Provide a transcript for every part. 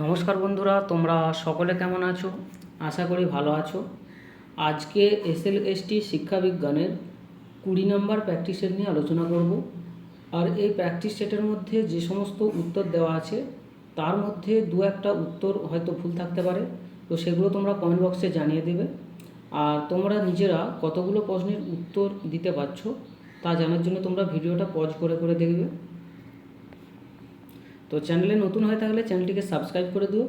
নমস্কার বন্ধুরা, তোমরা সকলে কেমন আছো? আশা করি ভালো আছো। আজকে এসএল এসটি শিক্ষা বিজ্ঞানের কুড়ি নম্বর প্র্যাকটিস সেট নিয়ে আলোচনা করব। আর এই প্র্যাকটিস সেটের মধ্যে যে সমস্ত উত্তর দেওয়া আছে, তার মধ্যে দু একটা উত্তর হয়তো ভুল থাকতে পারে, তো সেগুলো তোমরা কমেন্ট বক্সে জানিয়ে দেবে। আর তোমরা নিজেরা কতগুলো প্রশ্নের উত্তর দিতে পারছ, তা জানার জন্য তোমরা ভিডিওটা পজ করে করে দেখবে। তো চ্যানেলে নতুন হয়ে থাকলে চ্যানেলটিকে সাবস্ক্রাইব করে দিও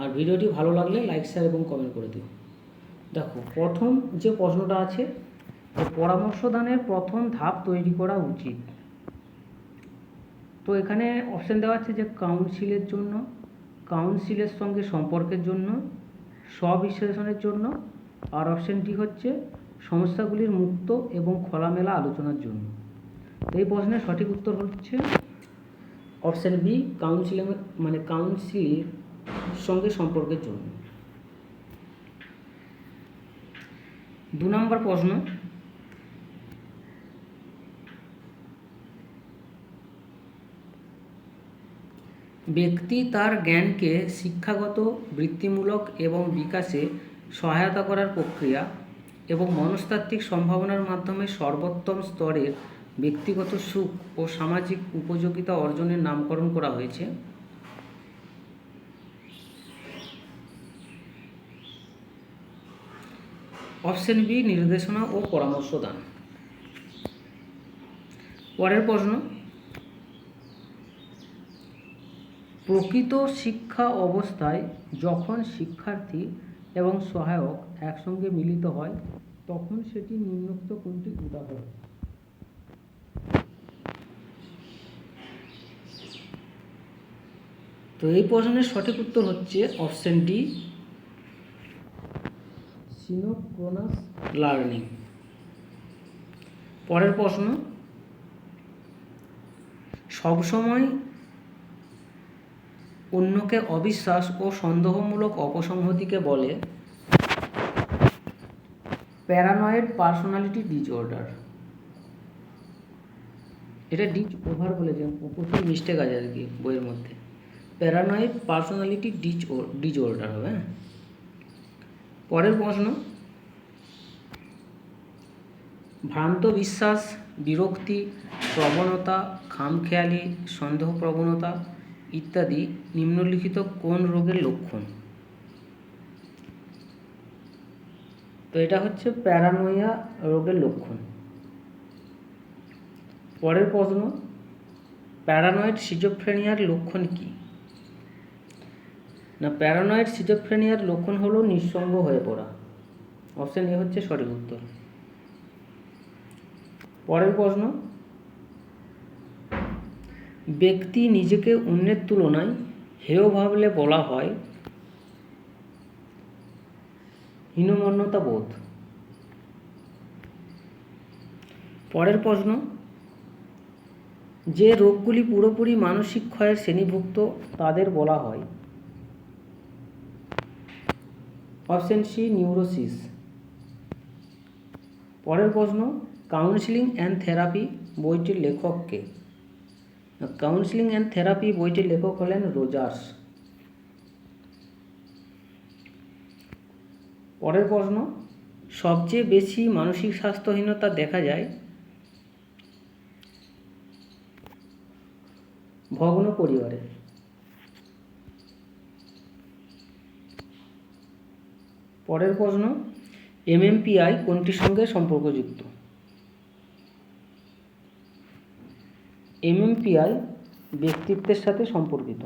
আর ভিডিওটি ভালো লাগলে লাইক শেয়ার এবং কমেন্ট করে দিও। দেখো, প্রথম যে প্রশ্নটা আছে পরামর্শদানের প্রথম ধাপ তৈরি করা উচিত। তো এখানে অপশান দেওয়া আছে যে কাউন্সিলের জন্য কাউন্সিলের সঙ্গে সম্পর্কের জন্য স্ববিশ্লেষণের জন্য, আর অপশান ডি হচ্ছে সমস্যাগুলির মুক্ত এবং খোলামেলা আলোচনার জন্য। এই প্রশ্নের সঠিক উত্তর হচ্ছে অপশান বি কাউন্সিলিং মানে কাউন্সিলের সঙ্গে সম্পর্কের জন্য। দু নম্বর প্রশ্ন। ব্যক্তি তার জ্ঞানকে শিক্ষাগত, বৃত্তিমূলক এবং বিকাশে সহায়তা করার প্রক্রিয়া এবং মনস্তাত্ত্বিক সম্ভাবনার মাধ্যমে সর্বোত্তম স্তরের ব্যক্তিগত সুখ ও সামাজিক উপযোগিতা অর্জনের নামকরণ করা হয়েছে। অপশন বি, নির্দেশনা ও পরামর্শ দান পরের প্রশ্ন, প্রকৃত শিক্ষা অবস্থায় যখন শিক্ষার্থী এবং সহায়ক একসঙ্গে মিলিত হয়, তখন সেটি নিম্নোক্ত কোনটি? উদাহরণ। তো এই প্রশ্নের সঠিক উত্তর হচ্ছে অপশন ডি সিনোক্রোনাস লার্নিং পরের প্রশ্ন, সবসময় অন্যকে অবিশ্বাস ও সন্দেহমূলক অপসংহতিকে বলে প্যারানয়েড পার্সোনালিটি ডিসঅর্ডার এটা ডিজ ওভার বলেছে প্রচুর মিস্টেক আছে আর কি বইয়ের মধ্যে। প্যারানয়েড পার্সোনালিটি ডিজ ডিসঅর্ডার হবে হ্যাঁ? পরের প্রশ্ন। ভ্রান্ত বিশ্বাস, বিরক্তি, প্রবণতা, খামখেয়ালি, সন্দেহ প্রবণতা ইত্যাদি নিম্নলিখিত কোন রোগের লক্ষণ? তো এটা হচ্ছে প্যারানোয়া রোগের লক্ষণ। পরের প্রশ্ন প্যারানয়েড সিজোফ্রেনিয়ার লক্ষণ কী? না প্যারানয়েড সিজোফ্রেনিয়ার লক্ষণ হলো নিঃসঙ্গ হয়ে পড়া। অপশন এ হচ্ছে সঠিক উত্তর। পরের প্রশ্ন, ব্যক্তি নিজেকে অন্যের তুলনায় হেয় ভাবলে বলা হয় হীনমন্যতা বোধ পরের প্রশ্ন যে রোগগুলি পুরোপুরি মানসিক ক্ষয়ের শ্রেণীভুক্ত তাদের বলা হয়। Option C, neurosis. পরের প্রশ্ন, কাউন্সিলিং অ্যান্ড থেরাপি বইটির লেখককে কাউন্সিলিং অ্যান্ড থেরাপি বইটির লেখক হলেন রোজার্স। পরের প্রশ্ন, সবচেয়ে বেশি মানসিক স্বাস্থ্যহীনতা দেখা যায় ভগ্ন পরিবারে। পরের প্রশ্ন, এমএমপিআই কোনটির সঙ্গে সম্পর্কযুক্ত? এমএমপিআই ব্যক্তিত্বের সাথে সম্পর্কিত।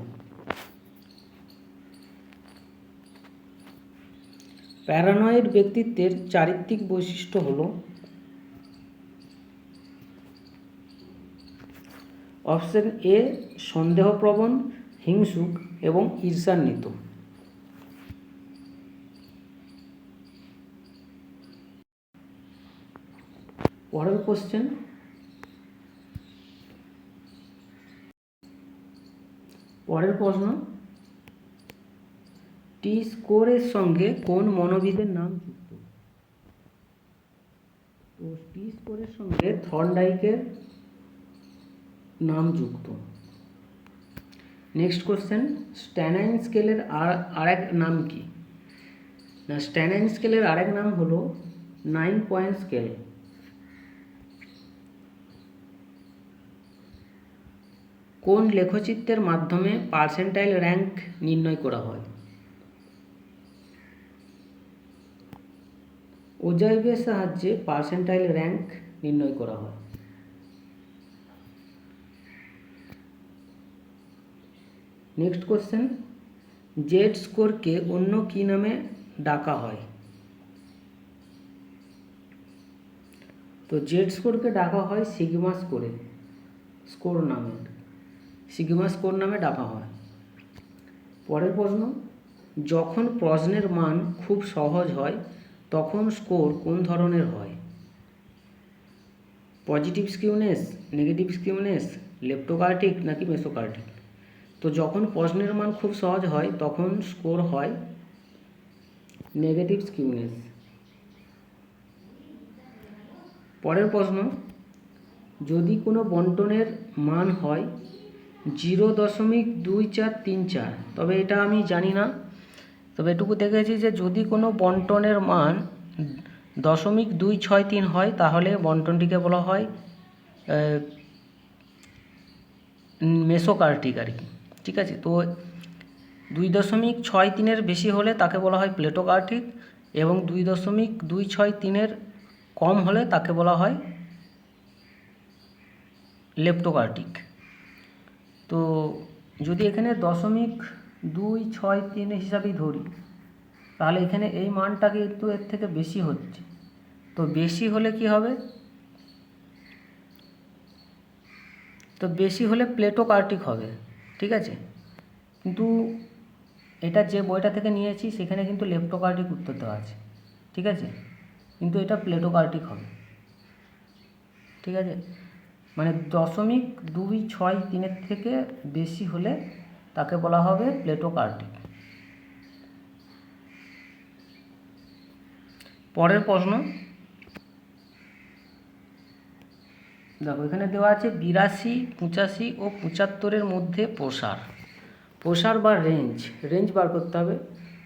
প্যারানয়েড ব্যক্তিত্বের চারিত্রিক বৈশিষ্ট্য হল অপশন এ, সন্দেহপ্রবণ, হিংসুক এবং ঈর্ষান্বিত। পরের কোশ্চেন পরের প্রশ্ন, টি স্কোরের সঙ্গে কোন মনোবিদের নাম যুক্ত? তো টি স্কোরের সঙ্গে থর্নডাইকের নাম যুক্ত নেক্সট কোশ্চেন স্ট্যানাইন স্কেলের আর, আরেক নাম কি? না স্ট্যানাইন স্কেলের আরেক নাম হলো নাইন পয়েন্ট স্কেল কোন লেখচিত্রের মাধ্যমে পার্সেন্টাইল র্যাঙ্ক নির্ণয় করা হয়? ওজাইভের সাহায্যে পার্সেন্টাইল র্যাঙ্ক নির্ণয় করা হয়। নেক্সট কোশ্চেন জেড স্কোরকে অন্য কী নামে ডাকা হয়? তো জেড স্কোরকে ডাকা হয় সিগমা স্কোরে স্কোর নামে। সিগমা স্কোর নামে ডাকা হয়। পরের প্রশ্ন, যখন প্রশ্নের মান খুব সহজ হয়, তখন স্কোর কোন ধরনের হয়? Positive skewness negative skewness leptokurtic নাকি মেসোকার্টিক তো যখন প্রশ্নের মান খুব সহজ হয়, তখন স্কোর হয় নেগেটিভ স্কিউনেস পরের প্রশ্ন, যদি কোনো বন্টনের মান হয় জিরো দশমিক দুই চার তিন চার, তবে এটা আমি জানি না, তবে এটুকু দেখেছি যে যদি কোনো বন্টনের মান দশমিক দুই ছয় তিন হয়, তাহলে বন্টনটিকে বলা হয় মেসোকার্টিক আর কি। ঠিক আছে? তো দুই দশমিক ছয় তিনের বেশি হলে তাকে বলা হয় প্লেটোকার্টিক এবং দুই দশমিক দুই ছয় তিনের কম হলে তাকে বলা হয় লেপ্টোকার্টিক। তো যদি এখানে দশমিক দুই ছয় তিন হিসাবেই ধরি, তাহলে এখানে এই মানটা কিন্তু এর থেকে বেশি হচ্ছে। তো বেশি হলে কি হবে? তো বেশি হলে প্লেটোকার্টিক হবে। ঠিক আছে? কিন্তু এটা যে বইটা থেকে নিয়েছি, সেখানে কিন্তু লেপ্টোকার্টিক উত্তর দেওয়া আছে। ঠিক আছে? কিন্তু এটা প্লেটোকার্টিক হবে। ঠিক আছে? মানে দশমিক দুই ছয় তিনের থেকে বেশি হলে তাকে বলা হবে প্লেটোকার্টিক। পরের প্রশ্ন। দেখো, এখানে দেওয়া আছে বিরাশি, পঁচাশি ও পঁচাত্তরের মধ্যে প্রসার। প্রসার বা রেঞ্জ রেঞ্জ বার করতে হবে।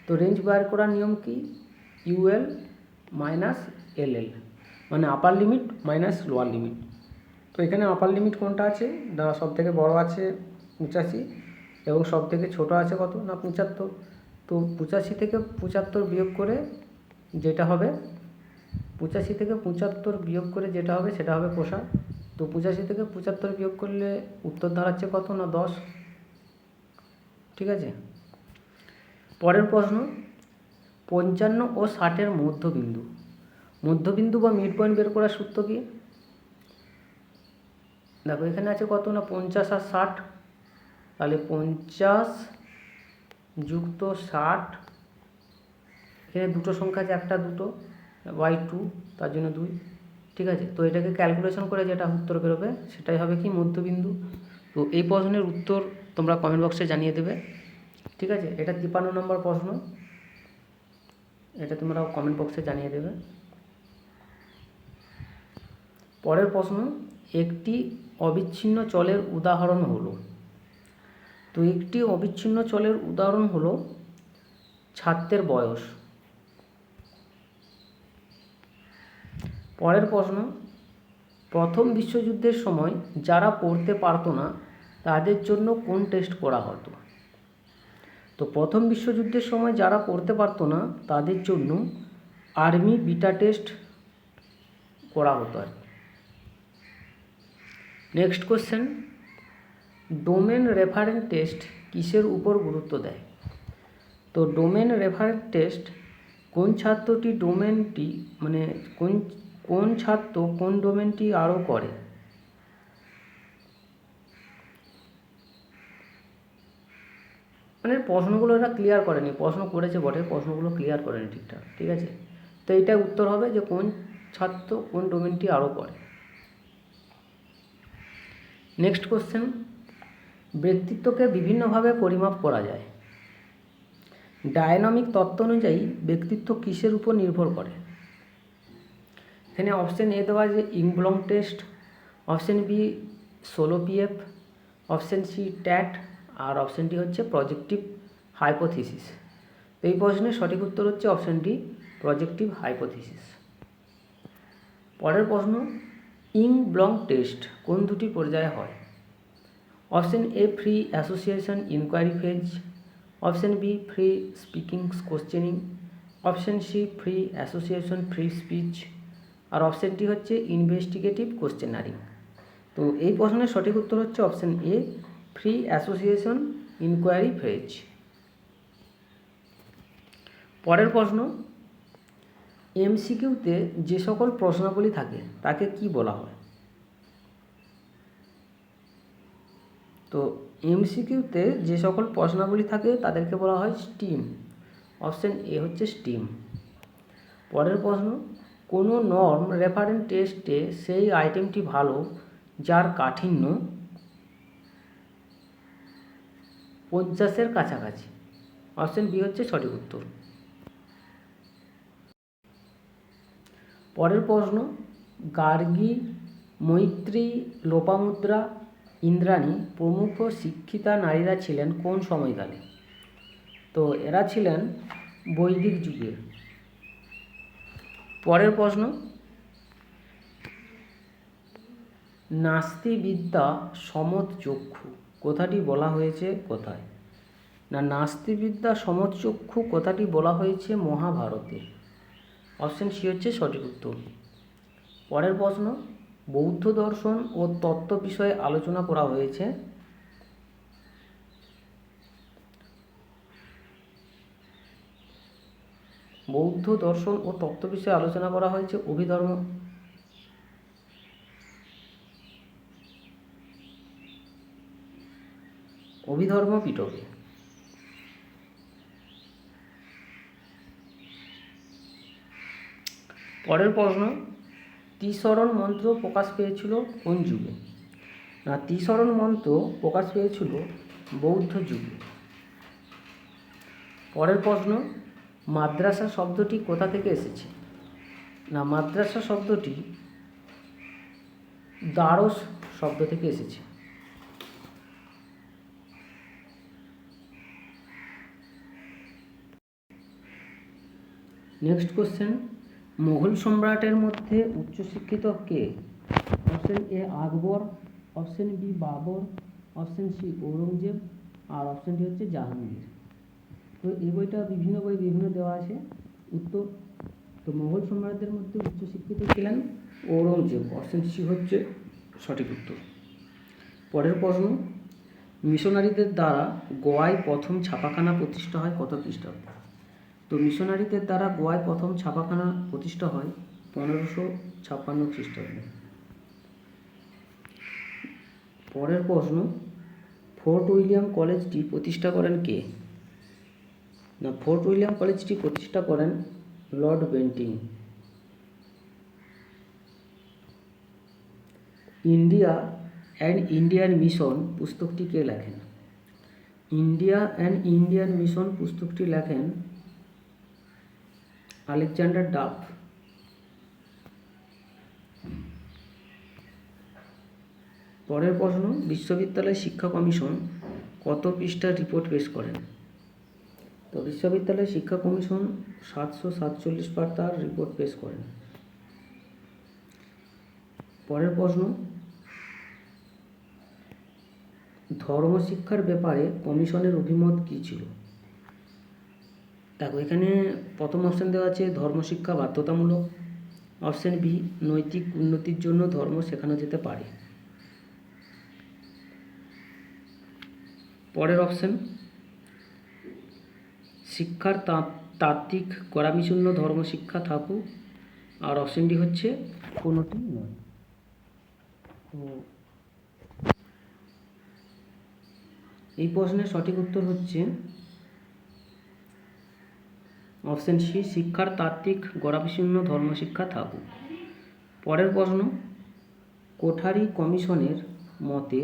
তো রেঞ্জ বার করার নিয়ম কি? ইউএল মাইনাস এলএল মানে upper limit minus lower limit তো এখানে আপার লিমিট কোনটা আছে? না সব থেকে বড় আছে পঁচাশি, এবং সব থেকে ছোটো আছে কত? না, পঁচাত্তর। তো পঁচাশি থেকে পঁচাত্তর বিয়োগ করে যেটা হবে, পঁচাশি থেকে পঁচাত্তর বিয়োগ করে যেটা হবে, সেটা হবে প্রসার। তো পঁচাশি থেকে পঁচাত্তর বিয়োগ করলে উত্তর দাঁড়াচ্ছে কত না দশ? ঠিক আছে? পরের প্রশ্ন, পঞ্চান্ন ও ষাটের মধ্যবিন্দু। মধ্যবিন্দু বা মিড পয়েন্ট বের করার সূত্র কি? দেখো, এখানে আছে কত না পঞ্চাশ আর ষাট? তাহলে পঞ্চাশ যুক্ত ষাট, এখানে দুটো সংখ্যা আছে, একটা দুটো বাই টু তার জন্য দুই। ঠিক আছে? তো এটাকে ক্যালকুলেশন করে যেটা উত্তর বেরোবে, সেটাই হবে কি মধ্যবিন্দু? তো এই প্রশ্নের উত্তর তোমরা কমেন্ট বক্সে জানিয়ে দেবে। ঠিক আছে? এটা তিপান্ন নম্বর প্রশ্ন। এটা তোমরা কমেন্ট বক্সে জানিয়ে দেবে। পরের প্রশ্ন, একটি অবিচ্ছিন্ন চলের উদাহরণ হলো। তো একটি অবিচ্ছিন্ন চলের উদাহরণ হলো ছাত্রের বয়স। পরের প্রশ্ন, প্রথম বিশ্বযুদ্ধের সময় যারা পড়তে পারতো না, তাদের জন্য কোন টেস্ট করা হতো? তো প্রথম বিশ্বযুদ্ধের সময় যারা পড়তে পারতো না, তাদের জন্য আর্মি বিটা টেস্ট করা হতো আর next question domain reference test কিসের উপর গুরুত্ব দেয়? তো ডোমেন রেফারেন্স টেস্ট কোন ছাত্রটি ডোমেনটি মানে কোন কোন ছাত্র কোন ডোমেনটি আরও করে? মানে প্রশ্নগুলো এরা ক্লিয়ার করেনি, প্রশ্ন করেছে বটে, প্রশ্নগুলো ক্লিয়ার করেনি ঠিকঠাক, ঠিক আছে? তো এইটা উত্তর হবে যে কোন ছাত্র কোন ডোমেনটি আরও করে। নেক্সট কোশ্চেন ব্যক্তিত্বকে বিভিন্নভাবে পরিমাপ করা যায়। ডায়নামিক তত্ত্ব অনুযায়ী ব্যক্তিত্ব কিসের উপর নির্ভর করে? এখানে অপশান এ দেওয়া আছে ইংব্লং টেস্ট অপশান বি সোলো পিএফ অপশান সি ট্যাট আর অপশানটি হচ্ছে প্রজেক্টিভ হাইপোথিসিস তো এই প্রশ্নের সঠিক উত্তর হচ্ছে অপশানটি প্রজেক্টিভ হাইপোথিসিস পরের প্রশ্ন ইং ব্লং টেস্ট কোন দুটি পর্যায়ে হয়? Option A free association inquiry phase option B free speaking questioning option C free association free speech আর অপশানটি হচ্ছে ইনভেস্টিগেটিভ কোশ্চেনারিং তো এই প্রশ্নের সঠিক উত্তর হচ্ছে option A free association inquiry phase পরের প্রশ্ন এমসিকিউতে যে সকল প্রশ্নাবলী থাকে, তাকে কি বলা হয়? তো এমসিকিউতে যে সকল প্রশ্নাবলী থাকে, তাদেরকে বলা হয় স্টিম অপশন এ হচ্ছে স্টিম পরের প্রশ্ন কোনো নর্ম রেফারেন্স টেস্টে সেই আইটেমটি ভালো, যার কাঠিন্য পঞ্চাশের কাছাকাছি। অপশন বি হচ্ছে সঠিক উত্তর। পরের প্রশ্ন, গার্গী, মৈত্রী, লোপামুদ্রা, ইন্দ্রাণী প্রমুখ শিক্ষিতা নারীরা ছিলেন কোন সময়কালে? তো এরা ছিলেন বৈদিক যুগের। পরের প্রশ্ন। নাস্তিবিদ্যা সমচক্ষু। কথাটি বলা হয়েছে কোথায়? না, নাস্তিবিদ্যা সমচক্ষু কথাটি বলা হয়েছে মহাভারতে। অপশন সি হচ্ছে সঠিক উত্তর। পরের প্রশ্ন, বৌদ্ধ দর্শন ও তত্ত্ব বিষয়ে আলোচনা করা হয়েছে। বৌদ্ধ দর্শন ও তত্ত্ব বিষয়ে আলোচনা করা হয়েছে অভিধর্ম। অভিধর্ম পিটকে পরের প্রশ্ন, ত্রিশরণ মন্ত্র প্রকাশ পেয়েছিল কোন যুগে? না, ত্রিশরণ মন্ত্র প্রকাশ পেয়েছিল বৌদ্ধ যুগে। পরের প্রশ্ন মাদ্রাসা শব্দটি কোথা থেকে এসেছে? না, মাদ্রাসা শব্দটি দ্বারস শব্দ থেকে এসেছে। নেক্সট কোশ্চেন মুঘল সম্রাটের মধ্যে উচ্চশিক্ষিত কে? Option A Akbar option B Babur option C Aurangzeb, আর অপশনটি হচ্ছে জাহাঙ্গীর। তো এই বইটা বিভিন্ন বই বিভিন্ন দেওয়া আছে। উত্তর তো মুঘল সম্রাটদের মধ্যে উচ্চশিক্ষিত ছিলেন ঔরঙ্গজেব। অপশন সি হচ্ছে সঠিক উত্তর। পরের প্রশ্ন, মিশনারিদের দ্বারা গোয়ায় প্রথম ছাপাখানা প্রতিষ্ঠা হয় কত খ্রিস্টাব্দে? তো মিশনারিদের দ্বারা গোয়ায় প্রথম ছাপাখানা প্রতিষ্ঠা হয় পনেরোশো ছাপ্পান্ন খ্রিস্টাব্দে। পরের প্রশ্ন, ফোর্ট উইলিয়াম কলেজটি প্রতিষ্ঠা করেন কে? না, ফোর্ট উইলিয়াম কলেজটি প্রতিষ্ঠা করেন Lord Bentinck. India and Indian mission পুস্তকটি কে লেখেন? ইন্ডিয়া অ্যান্ড ইন্ডিয়ান মিশন পুস্তকটি লেখেন আলেকজান্ডার ডাফ। পরের প্রশ্ন, বিশ্ববিদ্যালয় শিক্ষা কমিশন কত পৃষ্ঠার রিপোর্ট পেশ করেন? তো বিশ্ববিদ্যালয় শিক্ষা কমিশন সাতশো সাতচল্লিশ পাতার রিপোর্ট পেশ করেন। পরের প্রশ্ন ধর্মশিক্ষার ব্যাপারে কমিশনের অভিমত কী ছিল? দেখো, এখানে প্রথম অপশান দেওয়া আছে ধর্মশিক্ষা বাধ্যতামূলক। অপশান বি নৈতিক উন্নতির জন্য ধর্ম শেখানো যেতে পারে। পরের অপশান শিক্ষার তাত্ত্বিক গোড়ামিশূন্য ধর্মশিক্ষা থাকুক। আর অপশানটি হচ্ছে কোনোটি নয়। তো এই প্রশ্নের সঠিক উত্তর হচ্ছে অপশন সি শিক্ষার তাত্ত্বিক গোড়াবিশীর্ণ ধর্মশিক্ষা থাকুক। পরের প্রশ্ন, কোঠারি কমিশনের মতে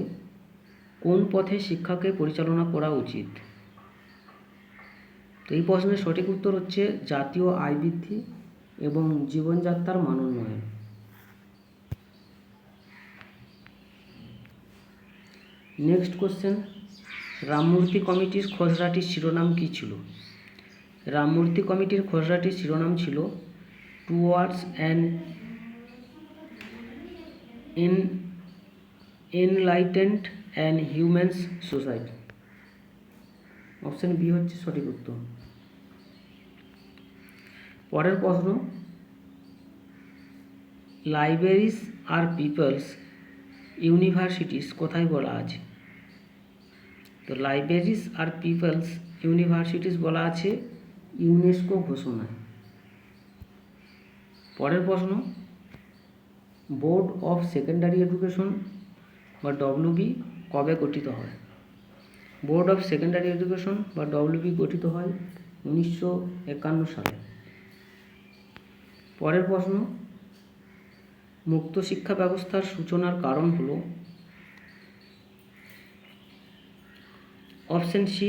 কোন পথে শিক্ষাকে পরিচালনা করা উচিত? তো এই প্রশ্নের সঠিক উত্তর হচ্ছে জাতীয় আয় বৃদ্ধি এবং জীবনযাত্রার মান উন্নয়ন। নেক্সট কোশ্চেন রামমূর্তি কমিটির খসড়াটির শিরোনাম কী ছিল? রামমূর্তি কমিটির খসড়াটির শিরোনাম ছিল towards and in enlightened and humans society option B হচ্ছে সঠিক উত্তর। পরের প্রশ্ন লাইব্রেরিজ আর পিপলস ইউনিভার্সিটিস কোথায় বলা আছে? তো লাইব্রেরিজ আর পিপলস ইউনিভার্সিটিস বলা আছে ইউনেস্কো ঘোষণায়। পরের প্রশ্ন, বোর্ড অফ সেকেন্ডারি এডুকেশন বা ডব্লিউবি কবে গঠিত হয়? বোর্ড অফ সেকেন্ডারি এডুকেশন বা ডব্লিউবি গঠিত হয় উনিশশো একান্ন সালে। পরের প্রশ্ন, মুক্ত শিক্ষা ব্যবস্থার সূচনার কারণ হলো অপশন সি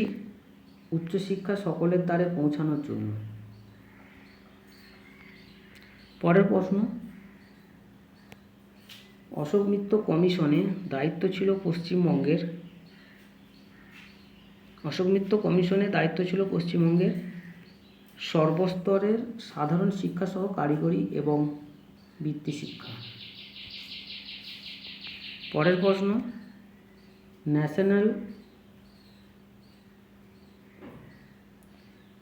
উচ্চশিক্ষা সকলের দ্বারে পৌঁছানোর জন্য। পরের প্রশ্ন, অশোক মিত্র কমিশনে দায়িত্ব ছিল পশ্চিমবঙ্গের, অশোক মিত্র কমিশনে দায়িত্ব ছিল পশ্চিমবঙ্গের সর্বস্তরের সাধারণ শিক্ষা সহ কারিগরি এবং বৃত্তি শিক্ষা। পরের প্রশ্ন ন্যাশনাল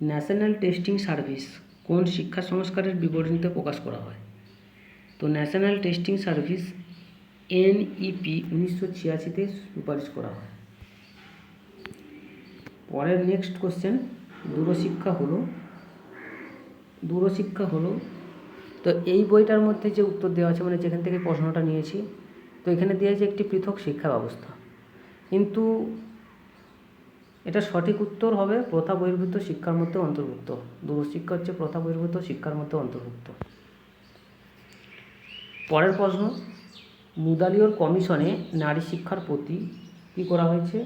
ন্যাশনাল টেস্টিং সার্ভিস কোন শিক্ষা সংস্কারের বিবরণীতে প্রকাশ করা হয়? তো ন্যাশনাল টেস্টিং সার্ভিস এনইপি উনিশশো ছিয়াশিতে সুপারিশ করা হয়। পরের নেক্সট কোশ্চেন দূরশিক্ষা হলো দূরশিক্ষা হলো। তো এই বইটার মধ্যে যে উত্তর দেওয়া আছে মানে যেখান থেকে প্রশ্নটা নিয়েছি, তো এখানে দেওয়া আছে একটি পৃথক শিক্ষা ব্যবস্থা। কিন্তু এটা সঠিক উত্তর হবে প্রথা বহির্ভূত শিক্ষার মধ্যে অন্তর্ভুক্ত। দূরশিক্ষা হচ্ছে প্রথা বহির্ভূত শিক্ষার মধ্যে অন্তর্ভুক্ত। পরের প্রশ্ন মুদালিয়র কমিশনে নারী শিক্ষার প্রতি কী করা হয়েছে?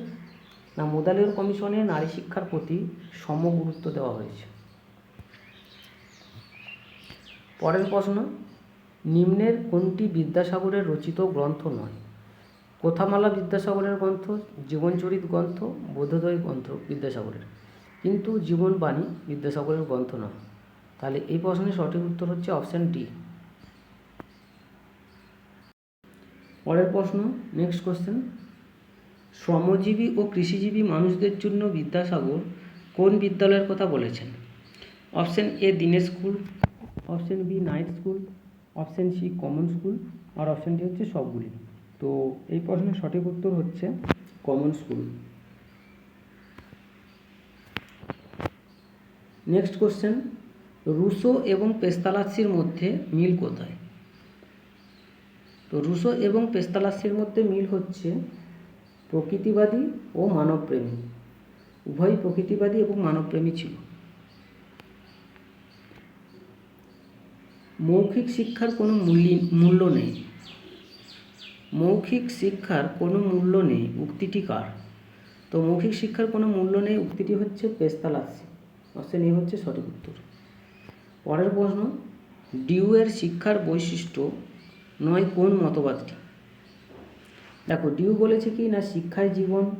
না মুদালিয়র কমিশনে নারী শিক্ষার প্রতি সম গুরুত্ব দেওয়া হয়েছে। পরের প্রশ্ন, নিম্নের কোনটি বিদ্যাসাগরের রচিত গ্রন্থ নয়? কোথামালা বিদ্যাসাগরের গ্রন্থ, জীবনচরিত গ্রন্থ, বোধোদয় গ্রন্থ বিদ্যাসাগরের? কিন্তু জীবনবাণী বিদ্যাসাগরের গ্রন্থ নয়। তাহলে এই প্রশ্নের সঠিক উত্তর হচ্ছে অপশান ডি। পরের প্রশ্ন নেক্সট কোশ্চেন শ্রমজীবী ও কৃষিজীবী মানুষদের জন্য বিদ্যাসাগর কোন বিদ্যালয়ের কথা বলেছেন? অপশান এ দিনের school option B night school option C common school আর অপশান ডি হচ্ছে সবগুলি। তো এই প্রশ্নের সঠিক উত্তর হচ্ছে common school next question Rousseau এবং পেস্তালাসির মধ্যে মিল কোথায়? তো রুশো এবং পেস্তালাসির মধ্যে মিল হচ্ছে প্রকৃতিবাদী ও মানবপ্রেমী। উভয় প্রকৃতিবাদী এবং মানবপ্রেমী ছিল। মৌখিক শিক্ষার কোনো মূল্য মূল্য নেই। মৌখিক শিক্ষার কোনো মূল্য নেই, উক্তিটি কার? তো মৌখিক শিক্ষার কোনো মূল্য নেই, উক্তিটি হচ্ছে পেস্তালাসি অপশন এ হচ্ছে সঠিক উত্তর। পরের প্রশ্ন, ডিউয়ের শিক্ষার বৈশিষ্ট্য নয় কোন মতবাদটি? দেখো, ডিউ বলেছে কি না, শিক্ষায় জীবন,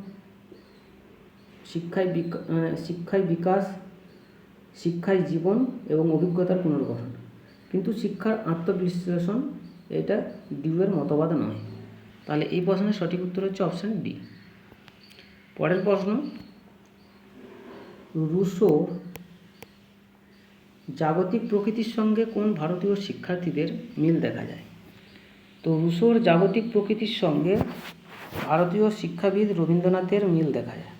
শিক্ষায় বিকা- শিক্ষায় বিকাশ, শিক্ষায় জীবন এবং অভিজ্ঞতার পুনর্গঠন। কিন্তু শিক্ষার আত্মবিশ্লেষণ এটা ডিউয়ের মতবাদ নয়। তাহলে এই প্রশ্নের সঠিক উত্তর হচ্ছে অপশান ডি পরের প্রশ্ন রুশোর জাগতিক প্রকৃতির সঙ্গে কোন ভারতীয় শিক্ষার্থীদের মিল দেখা যায়? তো রুশোর জাগতিক প্রকৃতির সঙ্গে ভারতীয় শিক্ষাবিদ রবীন্দ্রনাথের মিল দেখা যায়।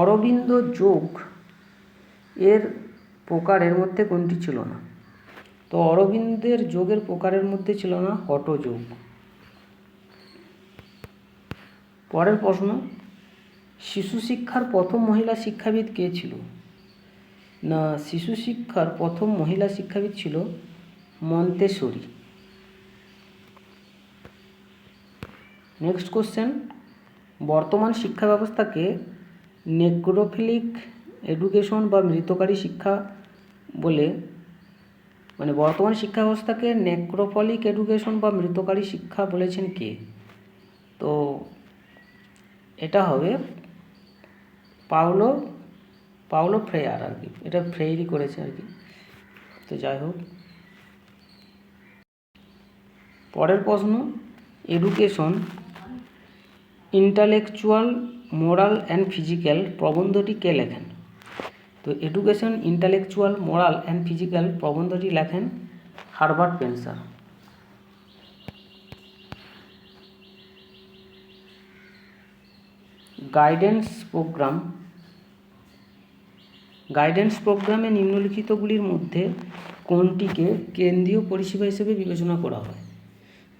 অরবিন্দ যোগ এর প্রকারের মধ্যে কোনটি ছিল না? তো অরবিন্দের যোগের প্রকারের মধ্যে ছিল না হঠযোগ পরের প্রশ্ন, শিশু শিক্ষার প্রথম মহিলা শিক্ষাবিদ কে ছিল? না, শিশু শিক্ষার প্রথম মহিলা শিক্ষাবিদ ছিল মন্তেশ্বরী। নেক্সট কোশ্চেন, বর্তমান শিক্ষা ব্যবস্থাকে নেক্রোফিলিক এডুকেশন বা মৃতকারী শিক্ষা বলে মানে বর্তমান শিক্ষা ব্যবস্থাকে নেক্রোপলিক এডুকেশন বা মৃতকারী শিক্ষা বলেছেন কে? তো এটা হবে পাওলো পাওলো ফ্রেয়ার আর কি। এটা ফ্রেয়ারই করেছে আর কি। তো যাই হোক। পরের প্রশ্ন education intellectual moral and physical প্রবন্ধটি কে লেখেন? তো education intellectual moral and physical প্রবন্ধটি লেখেন Herbert Spencer. Guidance programme. Guidance প্রোগ্রামে নিম্নলিখিতগুলির মধ্যে কোনটিকে কেন্দ্রীয় পরিষেবা হিসেবে বিবেচনা করা হয়?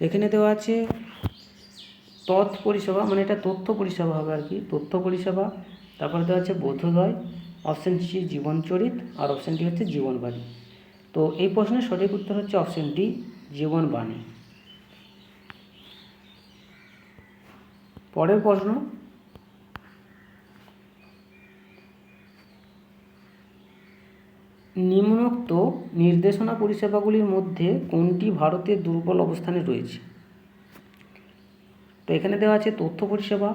এখানে দেওয়া আছে তথ্য পরিষেবা মানে এটা তথ্য পরিষেবা হবে আর কি। তথ্য পরিষেবা, তারপরে দেওয়া আছে বোধোদয়। অপশান সি জীবনচরিত আর অপশান ডি হচ্ছে জীবনবাণী তো এই প্রশ্নের সঠিক উত্তর হচ্ছে অপশান ডি জীবনবাণী পরের প্রশ্ন। নিম্নোক্ত নির্দেশনা পরিষেবাগুলির মধ্যে কোনটি ভারতের দুর্বল অবস্থানে রয়েছে? তো এখানে দেওয়া আছে তথ্য পরিষেবা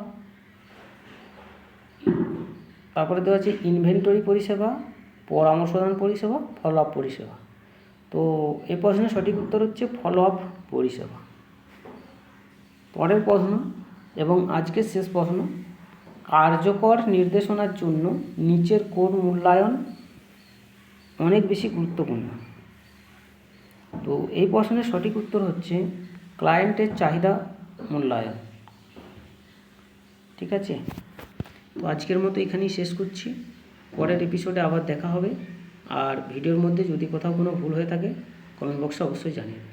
তারপরে দেওয়া আছে ইনভেন্টরি পরিষেবা পরামর্শদান পরিষেবা ফলো আপ পরিষেবা। তো এই প্রশ্নের সঠিক উত্তর হচ্ছে ফলো আপ পরিষেবা। পরের প্রশ্ন এবং আজকের শেষ প্রশ্ন, কার্যকর নির্দেশনার জন্য নিচের কোন মূল্যায়ন অনেক বেশি গুরুত্বপূর্ণ? তো এই প্রশ্নের সঠিক উত্তর হচ্ছে ক্লায়েন্টের চাহিদা মূল্যায়ন। ঠিক আছে? তো আজকের মতো এখানেই শেষ করছি। পরের এপিসোডে আবার দেখা হবে। আর ভিডিওর মধ্যে যদি কোথাও কোনো ভুল হয়ে থাকে কমেন্ট বক্সে অবশ্যই জানিয়ে